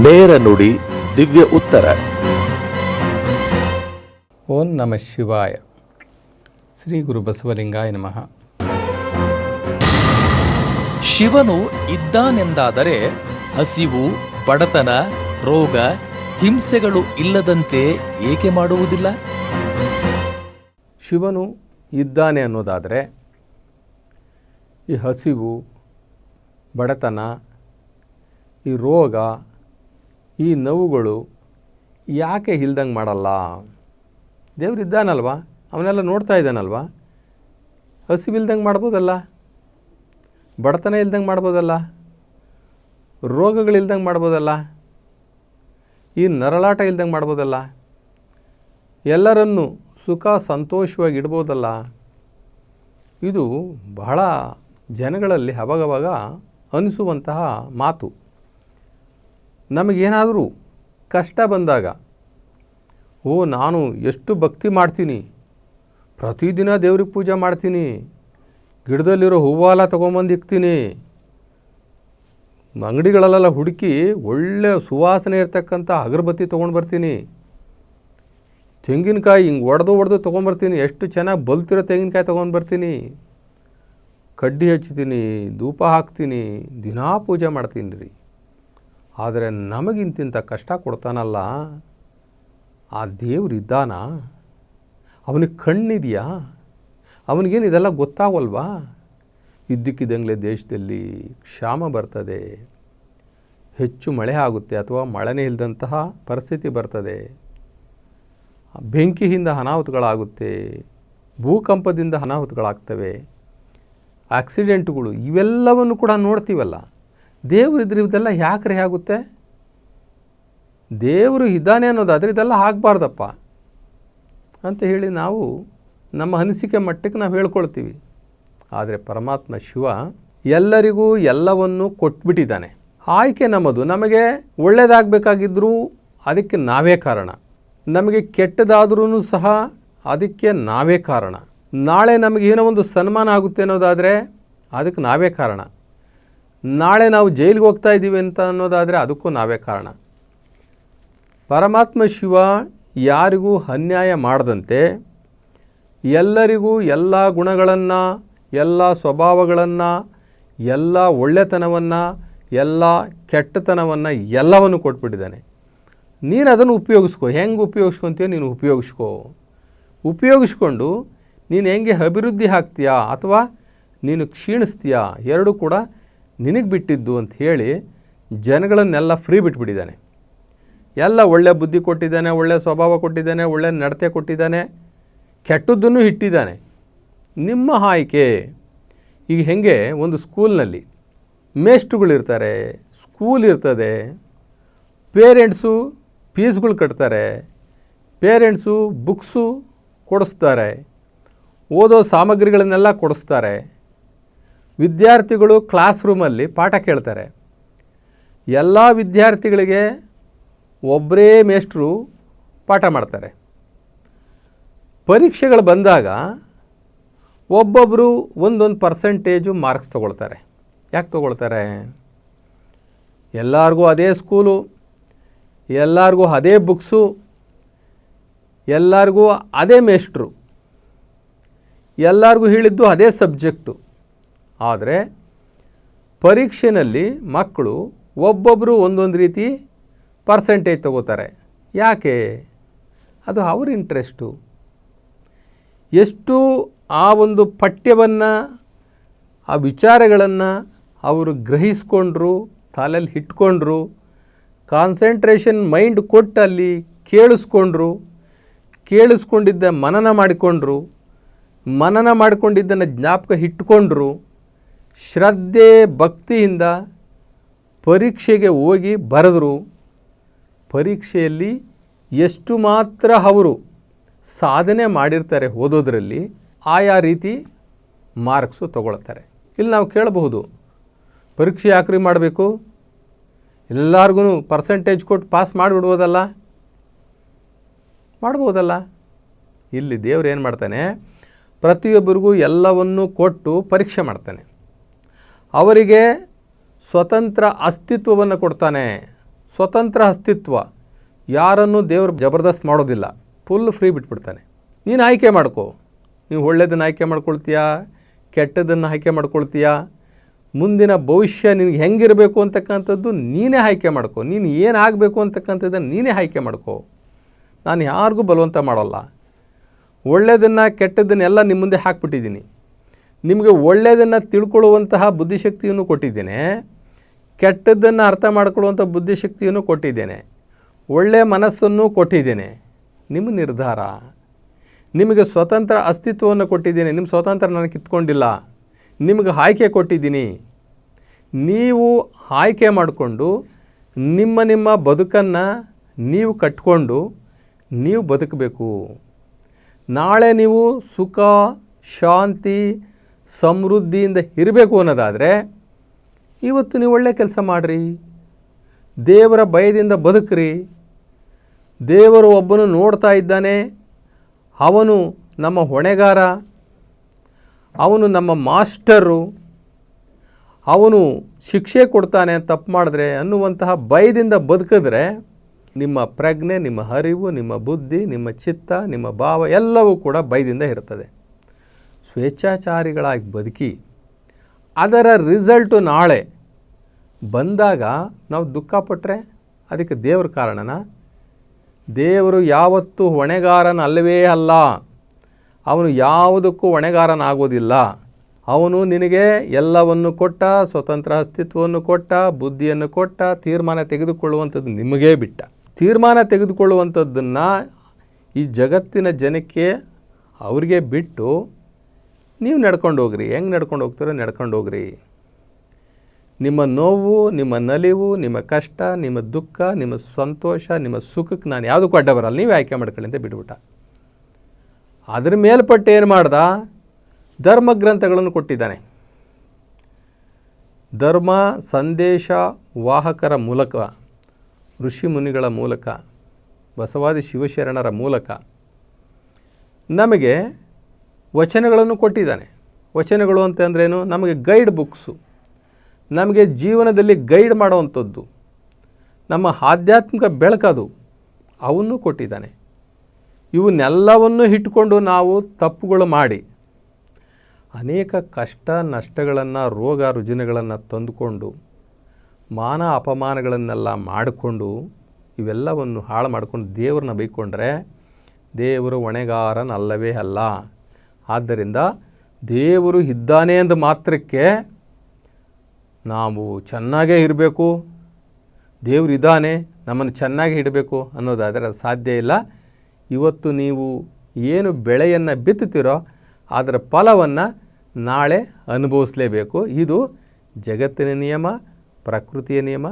ನೇರ ನುಡಿ ದಿವ್ಯ ಉತ್ತರ. ಓಂ ನಮ ಶಿವಾಯ. ಶ್ರೀ ಗುರು ಬಸವಲಿಂಗಾಯ ನಮಃ. ಶಿವನು ಇದ್ದಾನೆಂದಾದರೆ ಹಸಿವು ಬಡತನ ರೋಗ ಹಿಂಸೆಗಳು ಇಲ್ಲದಂತೆ ಏಕೆ ಮಾಡುವುದಿಲ್ಲ? ಶಿವನು ಇದ್ದಾನೆ ಅನ್ನೋದಾದರೆ ಈ ಹಸಿವು ಬಡತನ ಈ ರೋಗ ಈ ನೋವುಗಳು ಯಾಕೆ ಇಲ್ದಂಗೆ ಮಾಡಲ್ಲ? ದೇವ್ರು ಇದ್ದಾನಲ್ವಾ? ಅವನ್ನೆಲ್ಲ ನೋಡ್ತಾ ಇದ್ದಾನಲ್ವಾ? ಹಸಿವಿಲ್ದಂಗೆ ಮಾಡ್ಬೋದಲ್ಲ? ಬಡತನ ಇಲ್ದಂಗೆ ಮಾಡ್ಬೋದಲ್ಲ? ರೋಗಗಳಿಲ್ದಂಗೆ ಮಾಡ್ಬೋದಲ್ಲ? ಈ ನರಳಾಟ ಇಲ್ದಂಗೆ ಮಾಡ್ಬೋದಲ್ಲ? ಎಲ್ಲರನ್ನು ಸುಖ ಸಂತೋಷವಾಗಿ ಇಡ್ಬೋದಲ್ಲ? ಇದು ಬಹಳ ಜನಗಳಲ್ಲಿ ಅವಾಗವಾಗ ಅನಿಸುವಂತಹ ಮಾತು. ನಮಗೇನಾದರೂ ಕಷ್ಟ ಬಂದಾಗ, ಓ, ನಾನು ಎಷ್ಟು ಭಕ್ತಿ ಮಾಡ್ತೀನಿ. ಪ್ರತಿದಿನ ದೇವ್ರಿಗೆ ಪೂಜೆ ಮಾಡ್ತೀನಿ. ಗಿಡದಲ್ಲಿರೋ ಹೂವೆಲ್ಲ ತೊಗೊಂಬಂದು ಇಕ್ತೀನಿ. ಅಂಗಡಿಗಳಲ್ಲೆಲ್ಲ ಹುಡುಕಿ ಒಳ್ಳೆ ಸುವಾಸನೆ ಇರ್ತಕ್ಕಂಥ ಅಗರಬತ್ತಿ ತೊಗೊಂಡು ಬರ್ತೀನಿ. ತೆಂಗಿನಕಾಯಿ ಹಿಂಗೆ ಒಡೆದು ಒಡೆದು ತೊಗೊಂಬರ್ತೀನಿ ಎಷ್ಟು ಚೆನ್ನಾಗಿ ಬಲ್ತಿರೋ ತೆಂಗಿನಕಾಯಿ ತೊಗೊಂಡು ಬರ್ತೀನಿ. ಕಡ್ಡಿ ಹಚ್ತೀನಿ, ಧೂಪ ಹಾಕ್ತೀನಿ, ದಿನಾ ಪೂಜೆ ಮಾಡ್ತೀನಿ ರೀ. ಆದರೆ ನಮಗಿಂತಿಂಥ ಕಷ್ಟ ಕೊಡ್ತಾನಲ್ಲ? ಆ ದೇವ್ರು ಇದ್ದಾನ? ಅವನಿಗೆ ಕಣ್ಣಿದೆಯಾ? ಅವನಿಗೇನು ಇದೆಲ್ಲ ಗೊತ್ತಾಗಲ್ವಾ ಇದ್ದಕ್ಕಿದ್ದಂಗೆ ದೇಶದಲ್ಲಿ ಕ್ಷಾಮ ಬರ್ತದೆ. ಹೆಚ್ಚು ಮಳೆ ಆಗುತ್ತೆ ಅಥವಾ ಮಳೆನೇ ಇಲ್ಲದಂತಹ ಪರಿಸ್ಥಿತಿ ಬರ್ತದೆ. ಬೆಂಕಿಯಿಂದ ಅನಾಹುತಗಳಾಗುತ್ತೆ, ಭೂಕಂಪದಿಂದ ಅನಾಹುತಗಳಾಗ್ತವೆ. ಆಕ್ಸಿಡೆಂಟ್ಗಳು ಇವೆಲ್ಲವನ್ನು ಕೂಡ ನೋಡ್ತೀವಲ್ಲ? ದೇವರು ಇದ್ರೆ ಇದೆಲ್ಲ ಯಾಕ್ರೆ ಆಗುತ್ತೆ? ದೇವರು ಇದ್ದಾನೆ ಅನ್ನೋದಾದರೆ ಇದೆಲ್ಲ ಆಗಬಾರ್ದಪ್ಪ. ಅಂತ ಹೇಳಿ ನಾವು ನಮ್ಮ ಅನಿಸಿಕೆ ಮಟ್ಟಕ್ಕೆ ನಾವು ಹೇಳ್ಕೊಳ್ತೀವಿ. ಆದರೆ ಪರಮಾತ್ಮ ಶಿವ ಎಲ್ಲರಿಗೂ ಎಲ್ಲವನ್ನು ಕೊಟ್ಬಿಟ್ಟಿದ್ದಾನೆ. ಆಯ್ಕೆ ನಮ್ಮದು. ನಮಗೆ ಒಳ್ಳೆಯದಾಗಬೇಕಾಗಿದ್ದರೂ ಅದಕ್ಕೆ ನಾವೇ ಕಾರಣ. ನಮಗೆ ಕೆಟ್ಟದಾದ್ರೂ ಸಹ ಅದಕ್ಕೆ ನಾವೇ ಕಾರಣ. ನಾಳೆ ನಮಗೆ ಏನೋ ಒಂದು ಸನ್ಮಾನ ಆಗುತ್ತೆ ಅನ್ನೋದಾದರೆ ಅದಕ್ಕೆ ನಾವೇ ಕಾರಣ. ನಾಳೆ ನಾವು ಜೈಲಿಗೆ ಹೋಗ್ತಾ ಇದ್ದೀವಿ ಅಂತ ಅನ್ನೋದಾದರೆ ಅದಕ್ಕೂ ನಾವೇ ಕಾರಣ. ಪರಮಾತ್ಮ ಶಿವ ಯಾರಿಗೂ ಅನ್ಯಾಯ ಮಾಡದಂತೆ ಎಲ್ಲರಿಗೂ ಎಲ್ಲ ಗುಣಗಳನ್ನು, ಎಲ್ಲ ಸ್ವಭಾವಗಳನ್ನು, ಎಲ್ಲ ಒಳ್ಳೆತನವನ್ನು, ಎಲ್ಲ ಕೆಟ್ಟತನವನ್ನು ಎಲ್ಲವನ್ನು ಕೊಟ್ಬಿಟ್ಟಿದ್ದಾನೆ. ನೀನು ಅದನ್ನು ಉಪಯೋಗಿಸ್ಕೊ. ಹೆಂಗೆ ಉಪಯೋಗಿಸ್ಕೊತೀಯ ನೀನು ಉಪಯೋಗಿಸ್ಕೊ. ಉಪಯೋಗಿಸ್ಕೊಂಡು ನೀನು ಹೆಂಗೆ ಅಭಿವೃದ್ಧಿ ಆಗ್ತೀಯಾ ಅಥವಾ ನೀನು ಕ್ಷೀಣಿಸ್ತೀಯಾ? ಎರಡೂ ಕೂಡ ನಿನಗೆ ಬಿಟ್ಟಿದ್ದು ಅಂತ ಹೇಳಿ ಜನಗಳನ್ನೆಲ್ಲ ಫ್ರೀ ಬಿಟ್ಬಿಟ್ಟಿದ್ದಾನೆ. ಎಲ್ಲ ಒಳ್ಳೆ ಬುದ್ಧಿ ಕೊಟ್ಟಿದ್ದಾನೆ, ಒಳ್ಳೆ ಸ್ವಭಾವ ಕೊಟ್ಟಿದ್ದಾನೆ, ಒಳ್ಳೆ ನಡತೆ ಕೊಟ್ಟಿದ್ದಾನೆ, ಕೆಟ್ಟದ್ದನ್ನು ಇಟ್ಟಿದ್ದಾನೆ. ನಿಮ್ಮ ಆಯ್ಕೆ ಈಗ ಹೆಂಗೆ? ಒಂದು ಸ್ಕೂಲ್ನಲ್ಲಿ ಮೇಸ್ಟ್ರುಗಳಿರ್ತಾರೆ ಸ್ಕೂಲ್ ಇರ್ತದೆ ಪೇರೆಂಟ್ಸು ಫೀಸ್ಗಳು ಕಟ್ತಾರೆ ಪೇರೆಂಟ್ಸು ಬುಕ್ಸು ಕೊಡಿಸ್ತಾರೆ, ಓದೋ ಸಾಮಗ್ರಿಗಳನ್ನೆಲ್ಲ ಕೊಡಿಸ್ತಾರೆ. ವಿದ್ಯಾರ್ಥಿಗಳು ಕ್ಲಾಸ್ ರೂಮಲ್ಲಿ ಪಾಠ ಕೇಳ್ತಾರೆ. ಎಲ್ಲ ವಿದ್ಯಾರ್ಥಿಗಳಿಗೆ ಒಬ್ಬರೇ ಮೇಷ್ಟ್ರು ಪಾಠ ಮಾಡ್ತಾರೆ. ಪರೀಕ್ಷೆಗಳು ಬಂದಾಗ ಒಬ್ಬೊಬ್ಬರು ಒಂದೊಂದು ಪರ್ಸೆಂಟೇಜು ಮಾರ್ಕ್ಸ್ ತೊಗೊಳ್ತಾರೆ. ಯಾಕೆ ತೊಗೊಳ್ತಾರೆ? ಎಲ್ಲರಿಗೂ ಅದೇ ಸ್ಕೂಲು ಎಲ್ಲರಿಗೂ ಅದೇ ಬುಕ್ಸು ಎಲ್ಲರಿಗೂ ಅದೇ ಮೇಷ್ಟ್ರು, ಎಲ್ಲರಿಗೂ ಹೇಳಿದ್ದು ಅದೇ ಸಬ್ಜೆಕ್ಟು ಆದರೆ ಪರೀಕ್ಷೆಯಲ್ಲಿ ಮಕ್ಕಳು ಒಬ್ಬೊಬ್ಬರು ಒಂದೊಂದು ರೀತಿ ಪರ್ಸೆಂಟೇಜ್ ತಗೋತಾರೆ. ಯಾಕೆ? ಅದು ಅವ್ರ ಇಂಟ್ರೆಸ್ಟು ಎಷ್ಟು ಆ ಒಂದು ಪಠ್ಯವನ್ನು, ಆ ವಿಚಾರಗಳನ್ನು ಅವರು ಗ್ರಹಿಸ್ಕೊಂಡ್ರು ತಲೆಯಲ್ಲಿ ಇಟ್ಕೊಂಡ್ರು ಕಾನ್ಸಂಟ್ರೇಷನ್ ಮೈಂಡ್ ಕೊಟ್ಟು ಅಲ್ಲಿ ಕೇಳಿಸ್ಕೊಂಡ್ರು, ಕೇಳಿಸ್ಕೊಂಡಿದ್ದ ಮನನ ಮಾಡಿಕೊಂಡ್ರು, ಮನನ ಮಾಡಿಕೊಂಡಿದ್ದನ್ನು ಜ್ಞಾಪಕ ಇಟ್ಕೊಂಡ್ರು ಶ್ರದ್ಧೆ ಭಕ್ತಿಯಿಂದ ಪರೀಕ್ಷೆಗೆ ಹೋಗಿ ಬರೆದರು. ಪರೀಕ್ಷೆಯಲ್ಲಿ ಎಷ್ಟು ಮಾತ್ರ ಅವರು ಸಾಧನೆ ಮಾಡಿರ್ತಾರೆ ಓದೋದ್ರಲ್ಲಿ, ಆಯಾ ರೀತಿ ಮಾರ್ಕ್ಸು ತಗೊಳ್ತಾರೆ. ಇಲ್ಲಿ ನಾವು ಕೇಳಬಹುದು, ಪರೀಕ್ಷೆ ಯಾಕ್ರಿ ಮಾಡಬೇಕು? ಎಲ್ಲರಿಗೂ ಪರ್ಸೆಂಟೇಜ್ ಕೊಟ್ಟು ಪಾಸ್ ಮಾಡಿಬಿಡ್ಬೋದಲ್ಲ? ಮಾಡ್ಬೋದಲ್ಲ? ಇಲ್ಲಿ ದೇವ್ರು ಏನು ಮಾಡ್ತಾನೆ, ಪ್ರತಿಯೊಬ್ಬರಿಗೂ ಎಲ್ಲವನ್ನು ಕೊಟ್ಟು ಪರೀಕ್ಷೆ ಮಾಡ್ತಾನೆ. ಅವರಿಗೆ ಸ್ವತಂತ್ರ ಅಸ್ತಿತ್ವವನ್ನು ಕೊಡ್ತಾನೆ. ಸ್ವತಂತ್ರ ಅಸ್ತಿತ್ವ. ಯಾರನ್ನು ದೇವರು ಜಬರ್ದಸ್ತ್ ಮಾಡೋದಿಲ್ಲ. ಫುಲ್ ಫ್ರೀ ಬಿಟ್ಬಿಡ್ತಾನೆ. ನೀನು ಆಯ್ಕೆ ಮಾಡ್ಕೋ. ನೀವು ಒಳ್ಳೆಯದನ್ನು ಆಯ್ಕೆ ಮಾಡ್ಕೊಳ್ತೀಯಾ? ಕೆಟ್ಟದನ್ನು ಆಯ್ಕೆ ಮಾಡ್ಕೊಳ್ತೀಯಾ? ಮುಂದಿನ ಭವಿಷ್ಯ ನಿನಗೆ ಹೆಂಗಿರಬೇಕು ಅಂತಕ್ಕಂಥದ್ದು ನೀನೇ ಆಯ್ಕೆ ಮಾಡ್ಕೊ. ನೀನು ಏನು ಆಗಬೇಕು ಅಂತಕ್ಕಂಥದ್ದನ್ನು ನೀನೇ ಆಯ್ಕೆ ಮಾಡ್ಕೊ. ನಾನು ಯಾರಿಗೂ ಬಲವಂತ ಮಾಡೋಲ್ಲ. ಒಳ್ಳೆಯದನ್ನು ಕೆಟ್ಟದನ್ನೆಲ್ಲ ನಿಮ್ಮ ಮುಂದೆ ಹಾಕ್ಬಿಟ್ಟಿದ್ದೀನಿ. ನಿಮಗೆ ಒಳ್ಳೆಯದನ್ನು ತಿಳ್ಕೊಳ್ಳುವಂತಹ ಬುದ್ಧಿಶಕ್ತಿಯನ್ನು ಕೊಟ್ಟಿದ್ದೇನೆ, ಕೆಟ್ಟದ್ದನ್ನು ಅರ್ಥ ಮಾಡಿಕೊಳ್ಳುವಂಥ ಬುದ್ಧಿಶಕ್ತಿಯನ್ನು ಕೊಟ್ಟಿದ್ದೇನೆ ಒಳ್ಳೆಯ ಮನಸ್ಸನ್ನು ಕೊಟ್ಟಿದ್ದೇನೆ. ನಿಮ್ಮ ನಿರ್ಧಾರ, ನಿಮಗೆ ಸ್ವತಂತ್ರ ಅಸ್ತಿತ್ವವನ್ನು ಕೊಟ್ಟಿದ್ದೇನೆ, ನಿಮ್ಮ ಸ್ವತಂತ್ರ ನಾನು ಕಿತ್ಕೊಂಡಿಲ್ಲ, ನಿಮಗೆ ಆಯ್ಕೆ ಕೊಟ್ಟಿದ್ದೀನಿ. ನೀವು ಆಯ್ಕೆ ಮಾಡಿಕೊಂಡು ನಿಮ್ಮ ನಿಮ್ಮ ಬದುಕನ್ನು ನೀವು ಕಟ್ಕೊಂಡು ನೀವು ಬದುಕಬೇಕು. ನಾಳೆ ನೀವು ಸುಖ, ಶಾಂತಿ ಸಮೃದ್ಧಿಯಿಂದ ಇರಬೇಕು ಅನ್ನೋದಾದರೆ, ಇವತ್ತು ನೀವು ಒಳ್ಳೆ ಕೆಲಸ ಮಾಡಿರಿ. ದೇವರ ಭಯದಿಂದ ಬದುಕ್ರಿ. ದೇವರು ಒಬ್ಬನು ನೋಡ್ತಾ ಇದ್ದಾನೆ. ಅವನು ನಮ್ಮ ಹೊಣೆಗಾರ. ಅವನು ನಮ್ಮ ಮಾಸ್ಟರು. ಅವನು ಶಿಕ್ಷೆ ಕೊಡ್ತಾನೆ ತಪ್ಪು ಮಾಡಿದ್ರೆ ಅನ್ನುವಂತಹ ಭಯದಿಂದ ಬದುಕಿದ್ರೆ, ನಿಮ್ಮ ಪ್ರಜ್ಞೆ, ನಿಮ್ಮ ಅರಿವು, ನಿಮ್ಮ ಬುದ್ಧಿ, ನಿಮ್ಮ ಚಿತ್ತ, ನಿಮ್ಮ ಭಾವ ಎಲ್ಲವೂ ಕೂಡ ಭಯದಿಂದ ಇರ್ತದೆ ಸ್ವೇಚ್ಛಾಚಾರಿಗಳಾಗಿ ಬದುಕಿ ಅದರ ರಿಸಲ್ಟು ನಾಳೆ ಬಂದಾಗ ನಾವು ದುಃಖ ಪಟ್ಟರೆ ಅದಕ್ಕೆ ದೇವ್ರ ಕಾರಣನ? ದೇವರು ಯಾವತ್ತೂ ಹೊಣೆಗಾರನಲ್ಲವೇ ಅಲ್ಲ. ಅವನು ಯಾವುದಕ್ಕೂ ಹೊಣೆಗಾರನಾಗೋದಿಲ್ಲ. ಅವನು ನಿನಗೆ ಎಲ್ಲವನ್ನು ಕೊಟ್ಟ, ಸ್ವತಂತ್ರ ಅಸ್ತಿತ್ವವನ್ನು ಕೊಟ್ಟ, ಬುದ್ಧಿಯನ್ನು ಕೊಟ್ಟ, ತೀರ್ಮಾನ ತೆಗೆದುಕೊಳ್ಳುವಂಥದ್ದು ನಿಮಗೇ ಬಿಟ್ಟ. ತೀರ್ಮಾನ ತೆಗೆದುಕೊಳ್ಳುವಂಥದ್ದನ್ನು ಈ ಜಗತ್ತಿನ ಜನಕ್ಕೆ ಅವ್ರಿಗೆ ಬಿಟ್ಟು ನೀವು ನಡ್ಕೊಂಡು ಹೋಗ್ರಿ. ಹೆಂಗೆ ನಡ್ಕೊಂಡು ಹೋಗ್ತೀರೋ ನಡ್ಕೊಂಡು ಹೋಗ್ರಿ. ನಿಮ್ಮ ನೋವು, ನಿಮ್ಮ ನಲಿವು, ನಿಮ್ಮ ಕಷ್ಟ, ನಿಮ್ಮ ದುಃಖ, ನಿಮ್ಮ ಸಂತೋಷ, ನಿಮ್ಮ ಸುಖಕ್ಕೆ ನಾನು ಯಾವುದಕ್ಕೂ ಅಡ್ಡ ಬರಲ್ಲ ನೀವು ಆಯ್ಕೆ ಮಾಡ್ಕೊಳ್ಳಿ ಅಂತ ಬಿಟ್ಬಿಟ್ಟ. ಅದ್ರ ಮೇಲ್ಪಟ್ಟು ಏನು ಮಾಡ್ದ? ಧರ್ಮ ಗ್ರಂಥಗಳನ್ನು ಕೊಟ್ಟಿದ್ದಾನೆ. ಧರ್ಮ, ಸಂದೇಶ, ವಾಹಕರ ಮೂಲಕ, ಋಷಿ ಮುನಿಗಳ ಮೂಲಕ, ಬಸವಾದಿ ಶಿವಶರಣರ ಮೂಲಕ ನಮಗೆ ವಚನಗಳನ್ನು ಕೊಟ್ಟಿದ್ದಾನೆ. ವಚನಗಳು ಅಂತಂದ್ರೇನು ನಮಗೆ ಗೈಡ್ ಬುಕ್ಸು. ನಮಗೆ ಜೀವನದಲ್ಲಿ ಗೈಡ್ ಮಾಡುವಂಥದ್ದು. ನಮ್ಮ ಆಧ್ಯಾತ್ಮಿಕ ಬೆಳಕದು ಅವನ್ನು ಕೊಟ್ಟಿದ್ದಾನೆ. ಇವನ್ನೆಲ್ಲವನ್ನು ಇಟ್ಕೊಂಡು ನಾವು ತಪ್ಪುಗಳು ಮಾಡಿ. ಅನೇಕ ಕಷ್ಟ, ನಷ್ಟಗಳನ್ನು, ರೋಗ, ರುಜಿನಗಳನ್ನು ತಂದುಕೊಂಡು, ಮಾನ ಅಪಮಾನಗಳನ್ನೆಲ್ಲ ಮಾಡಿಕೊಂಡು, ಇವೆಲ್ಲವನ್ನು ಹಾಳು ಮಾಡಿಕೊಂಡು ದೇವ್ರನ್ನ ಬೈಕೊಂಡ್ರೆ ದೇವರು ಹೊಣೆಗಾರನಲ್ಲವೇ ಅಲ್ಲ. ಆದ್ದರಿಂದ ದೇವರು ಇದ್ದಾನೆ ಅಂದ ಮಾತ್ರಕ್ಕೆ ನಾವು ಚೆನ್ನಾಗೇ ಇರಬೇಕು. ದೇವರು ಇದ್ದಾನೆ, ನಮ್ಮನ್ನು ಚೆನ್ನಾಗಿ ಇಡಬೇಕು ಅನ್ನೋದಾದರೆ ಅದು ಸಾಧ್ಯ ಇಲ್ಲ. ಇವತ್ತು ನೀವು ಏನು ಬೆಳೆಯನ್ನು ಬಿತ್ತುತ್ತೀರೋ ಅದರ ಫಲವನ್ನು ನಾಳೆ ಅನುಭವಿಸಲೇಬೇಕು. ಇದು ಜಗತ್ತಿನ ನಿಯಮ, ಪ್ರಕೃತಿಯ ನಿಯಮ,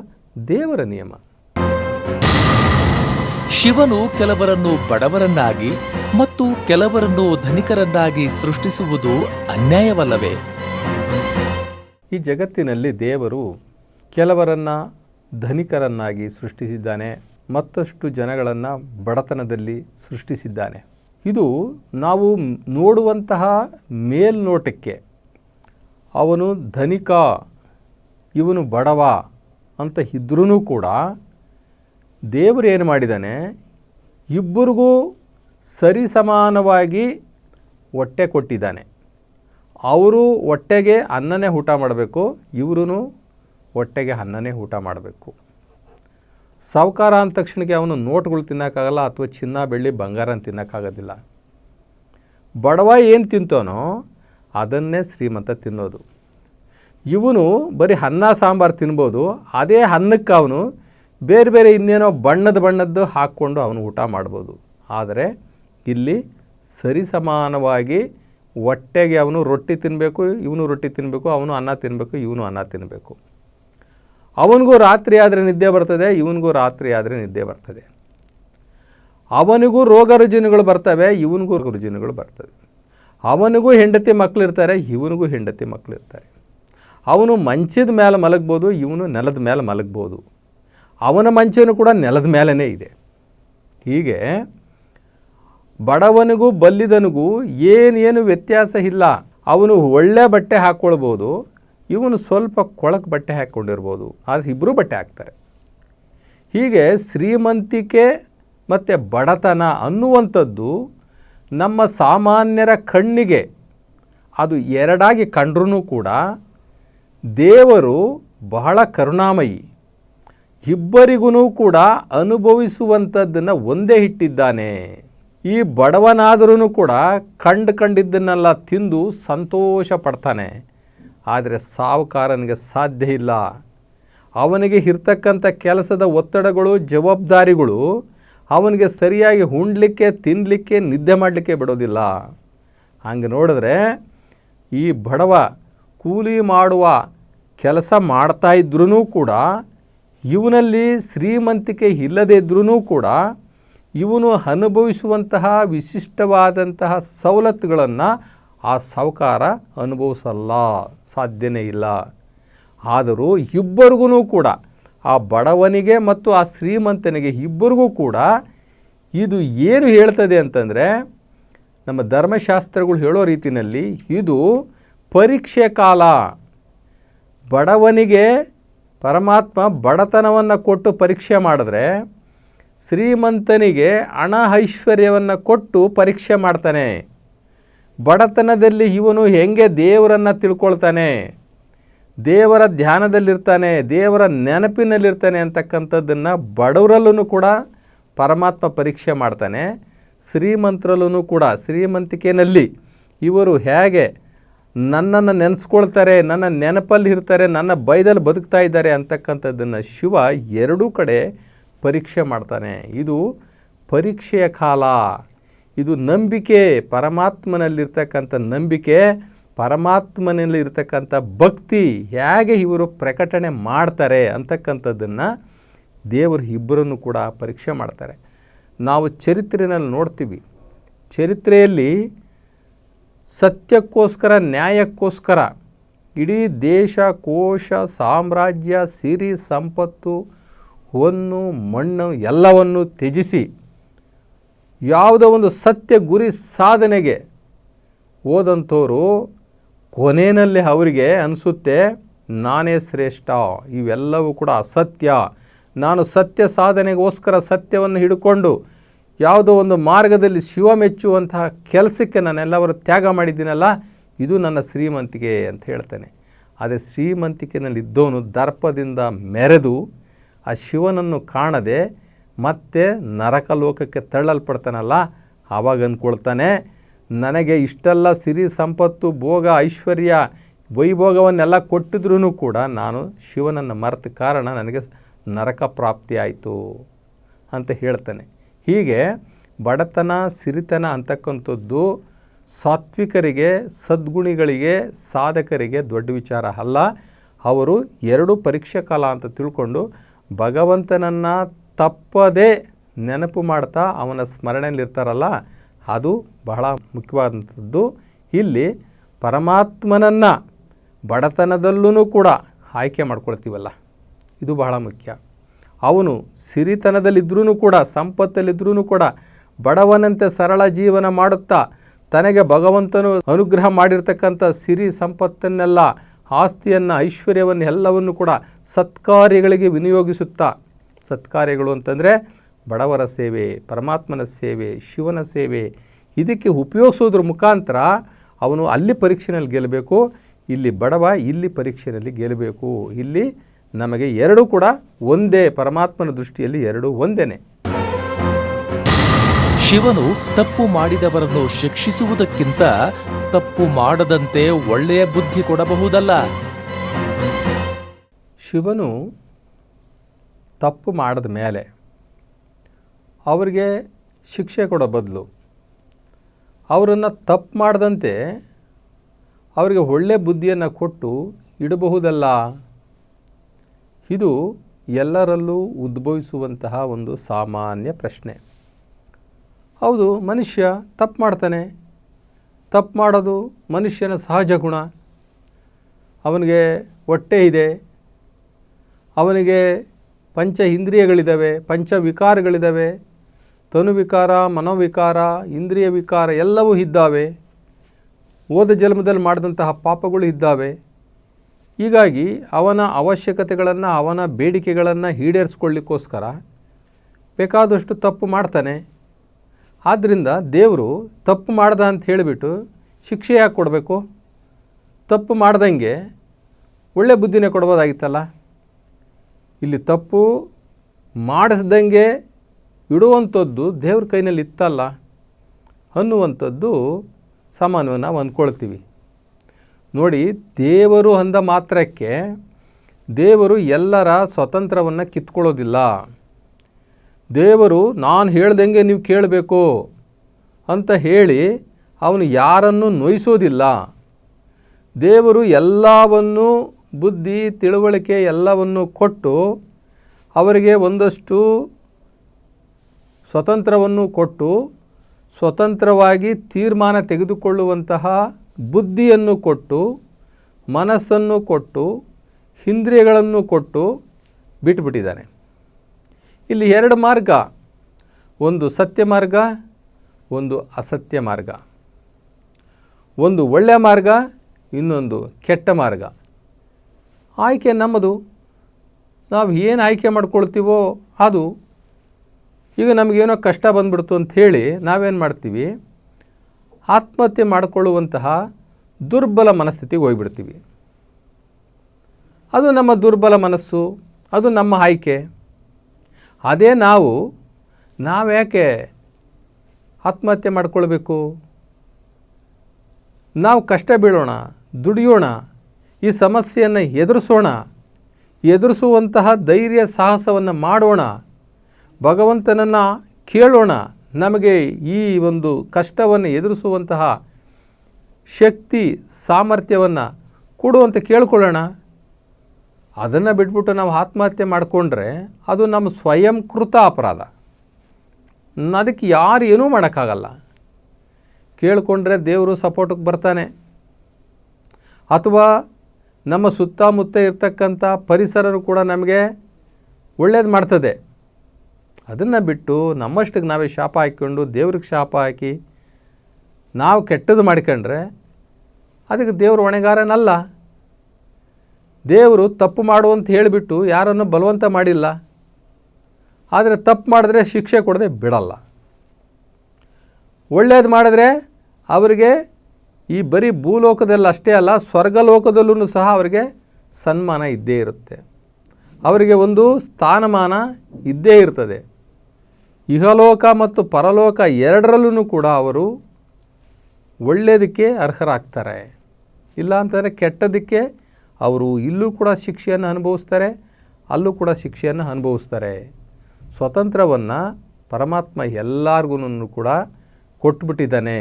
ದೇವರ ನಿಯಮ. ಶಿವನು ಕೆಲವರನ್ನು ಬಡವರನ್ನಾಗಿ ಮತ್ತು ಕೆಲವರನ್ನು ಧನಿಕರನ್ನಾಗಿ ಸೃಷ್ಟಿಸುವುದು ಅನ್ಯಾಯವಲ್ಲವೇ? ಈ ಜಗತ್ತಿನಲ್ಲಿ ದೇವರು ಕೆಲವರನ್ನು ಧನಿಕರನ್ನಾಗಿ ಸೃಷ್ಟಿಸಿದ್ದಾನೆ, ಮತ್ತಷ್ಟು ಜನಗಳನ್ನು ಬಡತನದಲ್ಲಿ ಸೃಷ್ಟಿಸಿದ್ದಾನೆ. ಇದು ನಾವು ನೋಡುವಂತಹ ಮೇಲ್ನೋಟಕ್ಕೆ, ಅವನು ಧನಿಕ, ಇವನು ಬಡವ ಅಂತ ಇದ್ರೂ ಕೂಡ ದೇವರು ಏನು ಮಾಡಿದ್ದಾನೆ, ಇಬ್ಬರಿಗೂ ಸರಿಸಮಾನವಾಗಿ ಹೊಟ್ಟೆ ಕೊಟ್ಟಿದ್ದಾನೆ. ಅವರು ಹೊಟ್ಟೆಗೆ ಅನ್ನನೇ ಊಟ ಮಾಡಬೇಕು ಇವರು ಹೊಟ್ಟೆಗೆ ಅನ್ನನೇ ಊಟ ಮಾಡಬೇಕು. ಸಾವುಕಾರ ಅಂದ ತಕ್ಷಣಕ್ಕೆ ಅವನು ನೋಟ್ಗಳು ತಿನ್ನೋಕ್ಕಾಗಲ್ಲ ಅಥವಾ ಚಿನ್ನ, ಬೆಳ್ಳಿ, ಬಂಗಾರ ತಿನ್ನೋಕ್ಕಾಗೋದಿಲ್ಲ. ಬಡವ ಏನು ತಿಂತಾನೋ ಅದನ್ನೇ ಶ್ರೀಮಂತ ತಿನ್ನೋದು. ಇವನು ಬರೀ ಅನ್ನ, ಸಾಂಬಾರು ತಿನ್ಬೋದು, ಅದೇ ಅನ್ನಕ್ಕೆ ಅವನು ಬೇರೆ ಬೇರೆ ಇನ್ನೇನೋ ಬಣ್ಣದ ಬಣ್ಣದ್ದು ಹಾಕ್ಕೊಂಡು ಅವನು ಊಟ ಮಾಡ್ಬೋದು. ಆದರೆ ಇಲ್ಲಿ ಸರಿಸಮಾನವಾಗಿ ಹೊಟ್ಟೆಗೆ ಅವನು ರೊಟ್ಟಿ ತಿನ್ನಬೇಕು ಇವನು ರೊಟ್ಟಿ ತಿನ್ನಬೇಕು ಅವನು ಅನ್ನ ತಿನ್ನಬೇಕು ಇವನು ಅನ್ನ ತಿನ್ನಬೇಕು ಅವನಿಗೂ ರಾತ್ರಿ ಆದರೆ ನಿದ್ದೆ ಬರ್ತದೆ, ಇವನಿಗೂ ರಾತ್ರಿ ಆದರೆ ನಿದ್ದೆ ಬರ್ತದೆ. ಅವನಿಗೂ ರೋಗ ರುಜಿನಗಳು ಬರ್ತವೆ, ಇವನಿಗೂ ರುಜಿನಗಳು ಬರ್ತವೆ. ಅವನಿಗೂ ಹೆಂಡತಿ ಮಕ್ಕಳಿರ್ತಾರೆ ಇವನಿಗೂ ಹೆಂಡತಿ ಮಕ್ಕಳಿರ್ತಾರೆ ಅವನು ಮಂಚದ ಮೇಲೆ ಮಲಗ್ಬೋದು, ಇವನು ನೆಲದ ಮೇಲೆ ಮಲಗ್ಬೋದು. ಅವನ ಮಂಚನೂ ಕೂಡ ನೆಲದ ಮೇಲೇ ಇದೆ. ಹೀಗೆ ಬಡವನಿಗೂ ಬಲ್ಲಿದನಿಗೂ ಏನೇನು ವ್ಯತ್ಯಾಸ ಇಲ್ಲ. ಅವನು ಒಳ್ಳೆ ಬಟ್ಟೆ ಹಾಕ್ಕೊಳ್ಬೋದು ಇವನು ಸ್ವಲ್ಪ ಕೊಳಕು ಬಟ್ಟೆ ಹಾಕ್ಕೊಂಡಿರ್ಬೋದು ಆದರೆ ಇಬ್ಬರೂ ಬಟ್ಟೆ ಹಾಕ್ತಾರೆ. ಹೀಗೆ ಶ್ರೀಮಂತಿಕೆ ಮತ್ತು ಬಡತನ ಅನ್ನುವಂಥದ್ದು ನಮ್ಮ ಸಾಮಾನ್ಯರ ಕಣ್ಣಿಗೆ, ಅದು ಎರಡಾಗಿ ಕಂಡ್ರೂ ಕೂಡ ದೇವರು ಬಹಳ ಕರುಣಾಮಯಿ. ಇಬ್ಬರಿಗೂ ಕೂಡ ಅನುಭವಿಸುವಂಥದ್ದನ್ನು ಒಂದೇ ಇಟ್ಟಿದ್ದಾನೆ. ಈ ಬಡವನಾದರೂ ಕೂಡ ಕಂಡು ಕಂಡಿದ್ದನ್ನೆಲ್ಲ ತಿಂದು ಸಂತೋಷ ಪಡ್ತಾನೆ. ಆದರೆ ಸಾವುಕಾರನಿಗೆ ಸಾಧ್ಯ ಇಲ್ಲ. ಅವನಿಗೆ ಇರ್ತಕ್ಕಂಥ ಕೆಲಸದ ಒತ್ತಡಗಳು, ಜವಾಬ್ದಾರಿಗಳು ಅವನಿಗೆ ಸರಿಯಾಗಿ ಉಣ್ಲಿಕ್ಕೆ ತಿನ್ನಲಿಕ್ಕೆ ನಿದ್ದೆ ಮಾಡಲಿಕ್ಕೆ ಬಿಡೋದಿಲ್ಲ. ಹಂಗೆ ನೋಡಿದ್ರೆ ಈ ಬಡವ ಕೂಲಿ ಮಾಡುವ ಕೆಲಸ ಮಾಡ್ತಾ ಇದ್ರೂ ಕೂಡ, ಇವನಲ್ಲಿ ಶ್ರೀಮಂತಿಕೆ ಇಲ್ಲದೇ ಇದ್ರೂ ಕೂಡ ಇವನು ಅನುಭವಿಸುವಂತಹ ವಿಶಿಷ್ಟವಾದಂತಹ ಸವಲತ್ತುಗಳನ್ನು ಆ ಸಾವುಕಾರ ಅನುಭವಿಸಲ್ಲ, ಸಾಧ್ಯನೇ ಇಲ್ಲ. ಆದರೂ ಇಬ್ಬರಿಗೂ ಕೂಡ, ಆ ಬಡವನಿಗೆ ಮತ್ತು ಆ ಶ್ರೀಮಂತನಿಗೆ ಇಬ್ಬರಿಗೂ ಕೂಡ ಇದು ಏನು ಹೇಳ್ತದೆ ಅಂತಂದರೆ, ನಮ್ಮ ಧರ್ಮಶಾಸ್ತ್ರಗಳು ಹೇಳೋ ರೀತಿಯಲ್ಲಿ ಇದು ಪರೀಕ್ಷೆ ಕಾಲ. ಬಡವನಿಗೆ ಪರಮಾತ್ಮ ಬಡತನವನ್ನು ಕೊಟ್ಟು ಪರೀಕ್ಷೆ ಮಾಡಿದ್ರೆ ಶ್ರೀಮಂತನಿಗೆ ಹಣ ಐಶ್ವರ್ಯವನ್ನು ಕೊಟ್ಟು ಪರೀಕ್ಷೆ ಮಾಡ್ತಾನೆ. ಬಡತನದಲ್ಲಿ ಇವನು ಹೆಂಗೆ ದೇವರನ್ನು ತಿಳ್ಕೊಳ್ತಾನೆ? ದೇವರ ಧ್ಯಾನದಲ್ಲಿರ್ತಾನೆ, ದೇವರ ನೆನಪಿನಲ್ಲಿರ್ತಾನೆ ಅಂತಕ್ಕಂಥದ್ದನ್ನು ಬಡವರಲ್ಲೂ ಕೂಡ ಪರಮಾತ್ಮ ಪರೀಕ್ಷೆ ಮಾಡ್ತಾನೆ ಶ್ರೀಮಂತರಲ್ಲೂ ಕೂಡ. ಶ್ರೀಮಂತಿಕೆಯಲ್ಲಿ ಇವರು ಹೇಗೆ ನನ್ನನ್ನು ನೆನೆಸ್ಕೊಳ್ತಾರೆ, ನನ್ನ ನೆನಪಲ್ಲಿ ಇರ್ತಾರೆ ನನ್ನ ಬೈದಲ್ಲಿ ಬದುಕ್ತಾ ಇದ್ದಾರೆ ಅಂತಕ್ಕಂಥದ್ದನ್ನು ಶಿವ ಎರಡೂ ಕಡೆ ಪರೀಕ್ಷೆ ಮಾಡ್ತಾನೆ. ಇದು ಪರೀಕ್ಷೆಯ ಕಾಲ. ಇದು ನಂಬಿಕೆ. ಪರಮಾತ್ಮನಲ್ಲಿರ್ತಕ್ಕಂಥ ನಂಬಿಕೆ ಪರಮಾತ್ಮನಲ್ಲಿ ಇರ್ತಕ್ಕಂಥ ಭಕ್ತಿ ಹೇಗೆ ಇವರು ಪ್ರಕಟಣೆ ಮಾಡ್ತಾರೆ ಅಂತಕ್ಕಂಥದ್ದನ್ನು ದೇವರು ಇಬ್ಬರನ್ನು ಕೂಡ ಪರೀಕ್ಷೆ ಮಾಡ್ತಾರೆ. ನಾವು ಚರಿತ್ರೆಯಲ್ಲಿ ನೋಡ್ತೀವಿ. ಚರಿತ್ರೆಯಲ್ಲಿ ಸತ್ಯಕ್ಕೋಸ್ಕರ, ನ್ಯಾಯಕ್ಕೋಸ್ಕರ ಇಡೀ ದೇಶ, ಕೋಶ, ಸಾಮ್ರಾಜ್ಯ, ಸಿರಿ, ಸಂಪತ್ತು ಹೊನ್ನು ಮಣ್ಣು ಎಲ್ಲವನ್ನು ತ್ಯಜಿಸಿ ಯಾವುದೋ ಒಂದು ಸತ್ಯ ಗುರಿ ಸಾಧನೆಗೆ ಹೋದಂಥವರು ಕೊನೆಯಲ್ಲಿ ಅವರಿಗೆ ಅನಿಸುತ್ತೆ, ನಾನೇ ಶ್ರೇಷ್ಠ, ಇವೆಲ್ಲವೂ ಕೂಡ ಅಸತ್ಯ. ನಾನು ಸತ್ಯ ಸಾಧನೆಗೋಸ್ಕರ ಸತ್ಯವನ್ನು ಹಿಡ್ಕೊಂಡು ಯಾವುದೋ ಒಂದು ಮಾರ್ಗದಲ್ಲಿ ಶಿವ ಮೆಚ್ಚುವಂತಹ ಕೆಲಸಕ್ಕೆ ನಾನೆಲ್ಲವರು ತ್ಯಾಗ ಮಾಡಿದ್ದೀನಲ್ಲ, ಇದು ನನ್ನ ಶ್ರೀಮಂತಿಕೆ ಅಂತ ಹೇಳ್ತಾನೆ. ಆದರೆ ಶ್ರೀಮಂತಿಕೆಯಲ್ಲಿದ್ದವನು ದರ್ಪದಿಂದ ಮೆರೆದು ಆ ಶಿವನನ್ನು ಕಾಣದೆ ಮತ್ತೆ ನರಕ ಲೋಕಕ್ಕೆ ತಳ್ಳಲ್ಪಡ್ತಾನಲ್ಲ ಆವಾಗ ಅಂದ್ಕೊಳ್ತಾನೆ, ನನಗೆ ಇಷ್ಟೆಲ್ಲ ಸಿರಿ ಸಂಪತ್ತು, ಭೋಗ, ಐಶ್ವರ್ಯ, ವೈಭೋಗವನ್ನೆಲ್ಲ ಕೊಟ್ಟಿದ್ರೂ ಕೂಡ ನಾನು ಶಿವನನ್ನು ಮರೆತ ಕಾರಣ ನನಗೆ ನರಕ ಪ್ರಾಪ್ತಿ ಆಯಿತು, ಅಂತ ಹೇಳ್ತಾನೆ. ಹೀಗೆ ಬಡತನ, ಸಿರಿತನ ಅಂತಕ್ಕಂಥದ್ದು ಸಾತ್ವಿಕರಿಗೆ, ಸದ್ಗುಣಿಗಳಿಗೆ, ಸಾಧಕರಿಗೆ ದೊಡ್ಡ ವಿಚಾರ ಅಲ್ಲ. ಅವರು ಎರಡು ಪರೀಕ್ಷೆ ಕಾಲ ಅಂತ ತಿಳ್ಕೊಂಡು ಭಗವಂತನನ್ನು ತಪ್ಪದೇ ನೆನಪು ಮಾಡ್ತಾ ಅವನ ಸ್ಮರಣೆಯಲ್ಲಿರ್ತಾರಲ್ಲ ಅದು ಬಹಳ ಮುಖ್ಯವಾದಂಥದ್ದು. ಇಲ್ಲಿ ಪರಮಾತ್ಮನನ್ನು ಬಡತನದಲ್ಲೂ ಕೂಡ ಆಯ್ಕೆ ಮಾಡ್ಕೊಳ್ತೀವಲ್ಲ, ಇದು ಬಹಳ ಮುಖ್ಯ. ಅವನು ಸಿರಿತನದಲ್ಲಿದ್ದರೂ ಕೂಡ ಸಂಪತ್ತಲ್ಲಿದ್ದರೂ ಕೂಡ ಬಡವನಂತೆ ಸರಳ ಜೀವನ ಮಾಡುತ್ತಾ, ತನಗೆ ಭಗವಂತನು ಅನುಗ್ರಹ ಮಾಡಿರ್ತಕ್ಕಂಥ ಸಿರಿ ಸಂಪತ್ತನ್ನೆಲ್ಲ ಆಸ್ತಿಯನ್ನು, ಐಶ್ವರ್ಯವನ್ನು ಎಲ್ಲವನ್ನು ಕೂಡ ಸತ್ಕಾರ್ಯಗಳಿಗೆ ವಿನಿಯೋಗಿಸುತ್ತಾ. ಸತ್ಕಾರ್ಯಗಳು ಅಂತಂದರೆ ಬಡವರ ಸೇವೆ, ಪರಮಾತ್ಮನ ಸೇವೆ, ಶಿವನ ಸೇವೆ, ಇದಕ್ಕೆ ಉಪಯೋಗಿಸೋದ್ರ ಮುಖಾಂತರ ಅವನು ಅಲ್ಲಿ ಪರೀಕ್ಷೆಯಲ್ಲಿ ಗೆಲ್ಲಬೇಕು, ಇಲ್ಲಿ ಬಡವ ಇಲ್ಲಿ ಪರೀಕ್ಷೆಯಲ್ಲಿ ಗೆಲ್ಲಬೇಕು. ಇಲ್ಲಿ ನಮಗೆ ಎರಡೂ ಕೂಡ ಒಂದೇ, ಪರಮಾತ್ಮನ ದೃಷ್ಟಿಯಲ್ಲಿ ಎರಡೂ ಒಂದೇನೆ. ಶಿವನು ತಪ್ಪು ಮಾಡಿದವರನ್ನು ಶಿಕ್ಷಿಸುವುದಕ್ಕಿಂತ ತಪ್ಪು ಮಾಡದಂತೆ ಒಳ್ಳೆಯ ಬುದ್ಧಿ ಕೊಡಬಹುದಲ್ಲ? ಶಿವನು ತಪ್ಪು ಮಾಡಿದ ಮೇಲೆ ಅವರಿಗೆ ಶಿಕ್ಷೆ ಕೊಡೋ ಬದಲು. ಅವರನ್ನು ತಪ್ಪು ಮಾಡದಂತೆ ಅವರಿಗೆ ಒಳ್ಳೆಯ ಬುದ್ಧಿಯನ್ನು ಕೊಟ್ಟು ಇಡಬಹುದಲ್ಲ? ಇದು ಎಲ್ಲರಲ್ಲೂ ಉದ್ಭವಿಸುವಂತಹ ಒಂದು ಸಾಮಾನ್ಯ ಪ್ರಶ್ನೆ. ಹೌದು, ಮನುಷ್ಯ ತಪ್ಪು ಮಾಡ್ತಾನೆ. ತಪ್ಪು ಮಾಡೋದು ಮನುಷ್ಯನ ಸಹಜ ಗುಣ. ಅವನಿಗೆ ಹೊಟ್ಟೆ ಇದೆ. ಅವನಿಗೆ ಪಂಚ ಇಂದ್ರಿಯಗಳಿದ್ದಾವೆ ಪಂಚವಿಕಾರಗಳಿದ್ದಾವೆ ತನುವಿಕಾರ ಮನೋವಿಕಾರ ಇಂದ್ರಿಯ ವಿಕಾರ ಎಲ್ಲವೂ ಇದ್ದಾವೆ. ಓದ ಜನ್ಮದಲ್ಲಿ ಮಾಡಿದಂತಹ ಪಾಪಗಳು ಇದ್ದಾವೆ. ಹೀಗಾಗಿ ಅವನ ಅವಶ್ಯಕತೆಗಳನ್ನು, ಅವನ ಬೇಡಿಕೆಗಳನ್ನು ಈಡೇರಿಸ್ಕೊಳ್ಳಿಕ್ಕೋಸ್ಕರ ಬೇಕಾದಷ್ಟು ತಪ್ಪು ಮಾಡ್ತಾನೆ. ಆದ್ದರಿಂದ ದೇವರು ತಪ್ಪು ಮಾಡ್ದ ಅಂತ ಹೇಳಿಬಿಟ್ಟು ಶಿಕ್ಷೆ ಯಾಕೆ ಕೊಡಬೇಕು? ತಪ್ಪು ಮಾಡ್ದಂಗೆ ಒಳ್ಳೆ ಬುದ್ಧಿನೇ ಕೊಡ್ಬೋದಾಗಿತ್ತಲ್ಲ? ಇಲ್ಲಿ ತಪ್ಪು ಮಾಡಿಸ್ದಂಗೆ ಇಡುವಂಥದ್ದು ದೇವ್ರ ಕೈನಲ್ಲಿ ಇತ್ತಲ್ಲ? ಅನ್ನುವಂಥದ್ದು ಸಾಮಾನ್ಯವನ್ನು ನಾವು ಅಂದ್ಕೊಳ್ತೀವಿ. ನೋಡಿ, ದೇವರು ಅಂದ ಮಾತ್ರಕ್ಕೆ ದೇವರು ಎಲ್ಲರ ಸ್ವತಂತ್ರವನ್ನು ಕಿತ್ಕೊಳ್ಳೋದಿಲ್ಲ. ದೇವರು, ನಾನು ಹೇಳ್ದಂಗೆ ನೀವು ಕೇಳಬೇಕು ಅಂತ ಹೇಳಿ ಅವನು ಯಾರನ್ನು ನೋಯಿಸೋದಿಲ್ಲ. ದೇವರು ಎಲ್ಲವನ್ನು, ಬುದ್ಧಿ, ತಿಳುವಳಿಕೆ ಎಲ್ಲವನ್ನು ಕೊಟ್ಟು ಅವರಿಗೆ ಒಂದಷ್ಟು ಸ್ವತಂತ್ರವನ್ನು ಕೊಟ್ಟು ಸ್ವತಂತ್ರವಾಗಿ ತೀರ್ಮಾನ ತೆಗೆದುಕೊಳ್ಳುವಂತಹ ಬುದ್ಧಿಯನ್ನು ಕೊಟ್ಟು, ಮನಸ್ಸನ್ನು ಕೊಟ್ಟು ಇಂದ್ರಿಯಗಳನ್ನು ಕೊಟ್ಟು ಬಿಟ್ಟುಬಿಟ್ಟಿದ್ದಾನೆ ಇಲ್ಲಿ ಎರಡು ಮಾರ್ಗ. ಒಂದು ಸತ್ಯ ಮಾರ್ಗ, ಒಂದು ಅಸತ್ಯ ಮಾರ್ಗ. ಒಂದು ಒಳ್ಳೆಯ ಮಾರ್ಗ, ಇನ್ನೊಂದು ಕೆಟ್ಟ ಮಾರ್ಗ. ಆಯ್ಕೆ ನಮ್ಮದು. ನಾವು ಏನು ಆಯ್ಕೆ ಮಾಡ್ಕೊಳ್ತೀವೋ ಅದು. ಈಗ ನಮಗೇನೋ ಕಷ್ಟ ಬಂದ್ಬಿಡ್ತು ಅಂಥೇಳಿ ನಾವೇನು ಮಾಡ್ತೀವಿ? ಆತ್ಮಹತ್ಯೆ ಮಾಡಿಕೊಳ್ಳುವಂತಹ ದುರ್ಬಲ ಮನಸ್ಥಿತಿಗೆ ಹೋಗ್ಬಿಡ್ತೀವಿ. ಅದು ನಮ್ಮ ದುರ್ಬಲ ಮನಸ್ಸು, ಅದು ನಮ್ಮ ಆಯ್ಕೆ. ಅದೇ ನಾವು, ನಾವ್ಯಾಕೆ ಆತ್ಮಹತ್ಯೆ ಮಾಡ್ಕೊಳ್ಬೇಕು? ನಾವು ಕಷ್ಟ ಬೀಳೋಣ, ದುಡಿಯೋಣ, ಈ ಸಮಸ್ಯೆಯನ್ನು ಎದುರಿಸೋಣ, ಎದುರಿಸುವಂತಹ ಧೈರ್ಯ ಸಾಹಸವನ್ನು ಮಾಡೋಣ, ಭಗವಂತನನ್ನು ಕೇಳೋಣ, ನಮಗೆ ಈ ಒಂದು ಕಷ್ಟವನ್ನು ಎದುರಿಸುವಂತಹ ಶಕ್ತಿ, ಸಾಮರ್ಥ್ಯವನ್ನು ಕೊಡು ಅಂತ ಕೇಳ್ಕೊಳ್ಳೋಣ. ಅದನ್ನು ಬಿಟ್ಬಿಟ್ಟು ನಾವು ಆತ್ಮಹತ್ಯೆ ಮಾಡಿಕೊಂಡ್ರೆ ಅದು ನಮ್ಮ ಸ್ವಯಂಕೃತ ಅಪರಾಧ. ನ್- ಅದಕ್ಕೆ ಯಾರು ಏನೂ ಮಾಡೋಕ್ಕಾಗಲ್ಲ. ಕೇಳಿಕೊಂಡ್ರೆ ದೇವರು ಸಪೋರ್ಟಿಗೆ ಬರ್ತಾನೆ. ಅಥವಾ ನಮ್ಮ ಸುತ್ತಮುತ್ತ ಇರ್ತಕ್ಕಂಥ ಪರಿಸರರು ಕೂಡ ನಮಗೆ ಒಳ್ಳೇದು ಮಾಡ್ತದೆ. ಅದನ್ನು ಬಿಟ್ಟು ನಮ್ಮಷ್ಟಕ್ಕೆ ನಾವೇ ಶಾಪ ಹಾಕ್ಕೊಂಡು ದೇವ್ರಿಗೆ ಶಾಪ ಹಾಕಿ ನಾವು ಕೆಟ್ಟದ್ದು ಮಾಡ್ಕೊಂಡ್ರೆ ಅದಕ್ಕೆ ದೇವ್ರ ಹೊಣೆಗಾರನಲ್ಲ. ದೇವರು ತಪ್ಪು ಮಾಡುವಂತ ಹೇಳಿಬಿಟ್ಟು ಯಾರನ್ನು ಬಲವಂತ ಮಾಡಿಲ್ಲ. ಆದರೆ ತಪ್ಪು ಮಾಡಿದ್ರೆ ಶಿಕ್ಷೆ ಕೊಡದೆ ಬಿಡಲ್ಲ. ಒಳ್ಳೇದು ಮಾಡಿದ್ರೆ ಅವರಿಗೆ ಈ ಬರೀ ಭೂಲೋಕದಲ್ಲಿ ಅಷ್ಟೇ ಅಲ್ಲ ಸ್ವರ್ಗಲೋಕದಲ್ಲೂ ಸಹ ಅವರಿಗೆ ಸನ್ಮಾನ ಇದ್ದೇ ಇರುತ್ತೆ. ಅವರಿಗೆ ಒಂದು ಸ್ಥಾನಮಾನ ಇದ್ದೇ ಇರ್ತದೆ. ಇಹಲೋಕ ಮತ್ತು ಪರಲೋಕ ಎರಡರಲ್ಲೂ ಕೂಡ ಅವರು ಒಳ್ಳೆಯದಕ್ಕೆ ಅರ್ಹರಾಗ್ತಾರೆ. ಇಲ್ಲ ಅಂತಂದರೆ ಕೆಟ್ಟದಕ್ಕೆ ಅವರು ಇಲ್ಲೂ ಕೂಡ ಶಿಕ್ಷೆಯನ್ನು ಅನುಭವಿಸ್ತಾರೆ, ಅಲ್ಲೂ ಕೂಡ ಶಿಕ್ಷೆಯನ್ನು ಅನುಭವಿಸ್ತಾರೆ. ಸ್ವತಂತ್ರವನ್ನು ಪರಮಾತ್ಮ ಎಲ್ಲರಿಗೂ ಕೂಡ ಕೊಟ್ಬಿಟ್ಟಿದ್ದಾನೆ.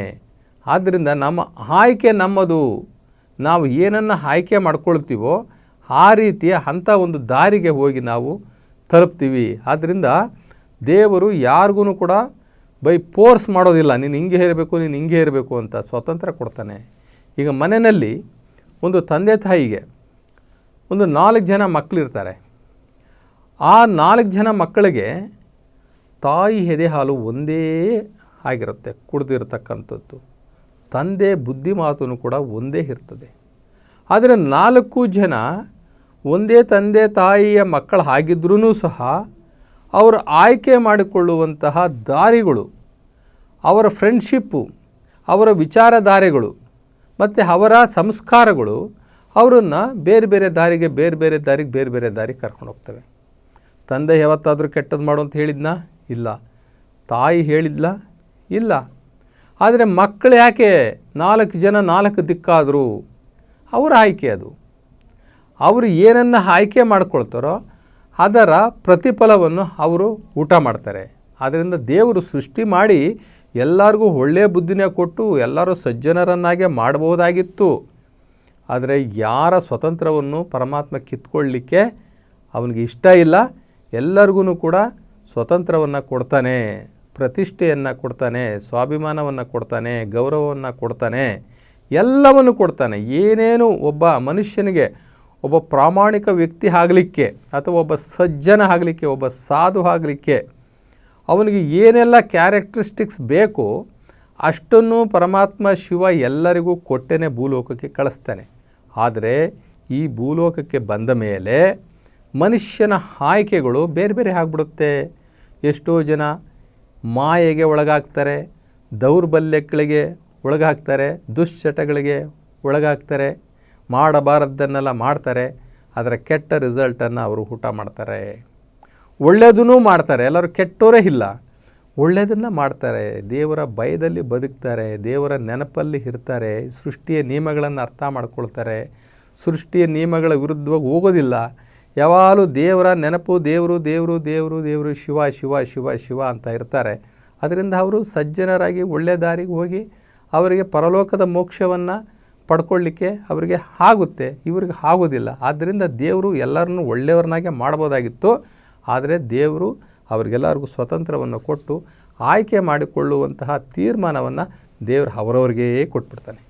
ಆದ್ದರಿಂದ ನಮ್ಮ ಆಯ್ಕೆ ನಮ್ಮದು. ನಾವು ಏನನ್ನು ಆಯ್ಕೆ ಮಾಡ್ಕೊಳ್ತೀವೋ ಆ ರೀತಿಯ ಅಂಥ ಒಂದು ದಾರಿಗೆ ಹೋಗಿ ನಾವು ತಲುಪ್ತೀವಿ. ಆದ್ದರಿಂದ ದೇವರು ಯಾರಿಗೂ ಕೂಡ ಬೈ ಫೋರ್ಸ್ ಮಾಡೋದಿಲ್ಲ, ನೀನು ಹಿಂಗೆ ಇರಬೇಕು ನೀನು ಹಿಂಗೆ ಇರಬೇಕು ಅಂತ ಸ್ವತಂತ್ರ ಕೊಡ್ತಾನೆ. ಈಗ ಮನೆಯಲ್ಲಿ ಒಂದು ತಂದೆ ತಾಯಿಗೆ ಒಂದು ನಾಲ್ಕು ಜನ ಮಕ್ಕಳಿರ್ತಾರೆ. ಆ ನಾಲ್ಕು ಜನ ಮಕ್ಕಳಿಗೆ ತಾಯಿ ಎದೆ ಹಾಲು ಒಂದೇ ಆಗಿರುತ್ತೆ, ಕುಡಿದಿರ್ತಕ್ಕಂಥದ್ದು. ತಂದೆ ಬುದ್ಧಿ ಮಾತು ಕೂಡ ಒಂದೇ ಇರ್ತದೆ. ಆದರೆ ನಾಲ್ಕು ಜನ ಒಂದೇ ತಂದೆ ತಾಯಿಯ ಮಕ್ಕಳು ಆಗಿದ್ರೂ ಸಹ ಅವರು ಆಯ್ಕೆ ಮಾಡಿಕೊಳ್ಳುವಂತಹ ದಾರಿಗಳು, ಅವರ ಫ್ರೆಂಡ್ಶಿಪ್ಪು ಅವರ ವಿಚಾರಧಾರೆಗಳು, ಮತ್ತು ಅವರ ಸಂಸ್ಕಾರಗಳು ಅವರನ್ನು ಬೇರೆ ಬೇರೆ ದಾರಿಗೆ, ಬೇರೆ ಬೇರೆ ದಾರಿಗೆ, ಬೇರೆ ಬೇರೆ ದಾರಿಗೆ ಕರ್ಕೊಂಡು ಹೋಗ್ತವೆ. ತಂದೆ ಯಾವತ್ತಾದರೂ ಕೆಟ್ಟದ್ದು ಮಾಡು ಅಂತ ಹೇಳಿದ್ನಾ? ಇಲ್ಲ. ತಾಯಿ ಹೇಳಿದ್ಲ? ಇಲ್ಲ. ಆದರೆ ಮಕ್ಕಳು ಯಾಕೆ ನಾಲ್ಕು ಜನ ನಾಲ್ಕು ದಿಕ್ಕಾದರೂ? ಅವರ ಆಯ್ಕೆ ಅದು. ಅವರು ಏನನ್ನು ಆಯ್ಕೆ ಮಾಡ್ಕೊಳ್ತಾರೋ ಅದರ ಪ್ರತಿಫಲವನ್ನು ಅವರು ಊಟ ಮಾಡ್ತಾರೆ. ಆದ್ದರಿಂದ ದೇವರು ಸೃಷ್ಟಿ ಮಾಡಿ ಎಲ್ಲರಿಗೂ ಒಳ್ಳೆಯ ಬುದ್ಧಿನೇ ಕೊಟ್ಟು ಎಲ್ಲರೂ ಸಜ್ಜನರನ್ನಾಗೆ ಮಾಡ್ಬೋದಾಗಿತ್ತು ಆದರೆ ಯಾರ ಸ್ವತಂತ್ರವನ್ನು ಪರಮಾತ್ಮ ಕಿತ್ಕೊಳ್ಳಿಕ್ಕೆ ಅವನಿಗೆ ಇಷ್ಟ ಇಲ್ಲ, ಎಲ್ಲರಿಗೂ ಕೂಡ ಸ್ವತಂತ್ರವನ್ನು ಕೊಡ್ತಾನೆ, ಪ್ರತಿಷ್ಠೆಯನ್ನು ಕೊಡ್ತಾನೆ, ಸ್ವಾಭಿಮಾನವನ್ನು ಕೊಡ್ತಾನೆ, ಗೌರವವನ್ನು ಕೊಡ್ತಾನೆ, ಎಲ್ಲವನ್ನು ಕೊಡ್ತಾನೆ. ಏನೇನು ಒಬ್ಬ ಮನುಷ್ಯನಿಗೆ, ಒಬ್ಬ ಪ್ರಾಮಾಣಿಕ ವ್ಯಕ್ತಿ ಆಗಲಿಕ್ಕೆ ಅಥವಾ ಒಬ್ಬ ಸಜ್ಜನ ಆಗಲಿಕ್ಕೆ, ಒಬ್ಬ ಸಾಧು ಆಗಲಿಕ್ಕೆ ಅವನಿಗೆ ಏನೆಲ್ಲ ಕ್ಯಾರೆಕ್ಟರಿಸ್ಟಿಕ್ಸ್ ಬೇಕು ಅಷ್ಟನ್ನು ಪರಮಾತ್ಮ ಶಿವ ಎಲ್ಲರಿಗೂ ಕೊಟ್ಟೇನೆ ಭೂಲೋಕಕ್ಕೆ ಕಳಿಸ್ತಾನೆ. ಆದರೆ ಈ ಭೂಲೋಕಕ್ಕೆ ಬಂದ ಮೇಲೆ ಮನುಷ್ಯನ ಆಯ್ಕೆಗಳು ಬೇರೆ ಬೇರೆ ಆಗಿಬಿಡುತ್ತೆ. ಎಷ್ಟೋ ಜನ ಮಾಯೆಗೆ ಒಳಗಾಗ್ತಾರೆ, ದೌರ್ಬಲ್ಯಗಳಿಗೆ ಒಳಗಾಗ್ತಾರೆ, ದುಶ್ಚಟಗಳಿಗೆ ಒಳಗಾಗ್ತಾರೆ, ಮಾಡಬಾರದ್ದನ್ನೆಲ್ಲ ಮಾಡ್ತಾರೆ ಅದರ ಕೆಟ್ಟ ರಿಸಲ್ಟನ್ನು ಅವರು ಊಟ ಮಾಡ್ತಾರೆ. ಒಳ್ಳೆಯದೂ ಮಾಡ್ತಾರೆ, ಎಲ್ಲರೂ ಕೆಟ್ಟೋರೇ ಇಲ್ಲ. ಒಳ್ಳೆಯದನ್ನು ಮಾಡ್ತಾರೆ. ದೇವರ ಭಯದಲ್ಲಿ ಬದುಕ್ತಾರೆ. ದೇವರ ನೆನಪಲ್ಲಿ ಇರ್ತಾರೆ. ಸೃಷ್ಟಿಯ ನಿಯಮಗಳನ್ನು ಅರ್ಥ ಮಾಡ್ಕೊಳ್ತಾರೆ. ಸೃಷ್ಟಿಯ ನಿಯಮಗಳ ವಿರುದ್ಧವಾಗಿ ಹೋಗೋದಿಲ್ಲ. ಯಾವಾಗಲೂ ದೇವರ ನೆನಪು ದೇವರು ದೇವರು ದೇವರು ದೇವರು, ಶಿವ ಶಿವ ಶಿವ ಶಿವ ಅಂತ ಇರ್ತಾರೆ. ಅದರಿಂದ ಅವರು ಸಜ್ಜನರಾಗಿ ಒಳ್ಳೆಯ ದಾರಿಗೆ ಹೋಗಿ ಅವರಿಗೆ ಪರಲೋಕದ ಮೋಕ್ಷವನ್ನು ಪಡ್ಕೊಳ್ಳಿಕ್ಕೆ ಅವರಿಗೆ ಆಗುತ್ತೆ. ಇವ್ರಿಗೆ ಆಗೋದಿಲ್ಲ. ಆದ್ದರಿಂದ ದೇವರು ಎಲ್ಲರನ್ನೂ ಒಳ್ಳೆಯವ್ರನ್ನಾಗೆ ಮಾಡ್ಬೋದಾಗಿತ್ತು. ಆದರೆ ದೇವರು ಅವರಿಗೆಲ್ಲರಿಗೂ ಸ್ವತಂತ್ರವನ್ನು ಕೊಟ್ಟು ಆಯ್ಕೆ ಮಾಡಿಕೊಳ್ಳುವಂತಹ ತೀರ್ಮಾನವನ್ನು ದೇವರು ಅವರವ್ರಿಗೇ ಕೊಟ್ಬಿಡ್ತಾನೆ.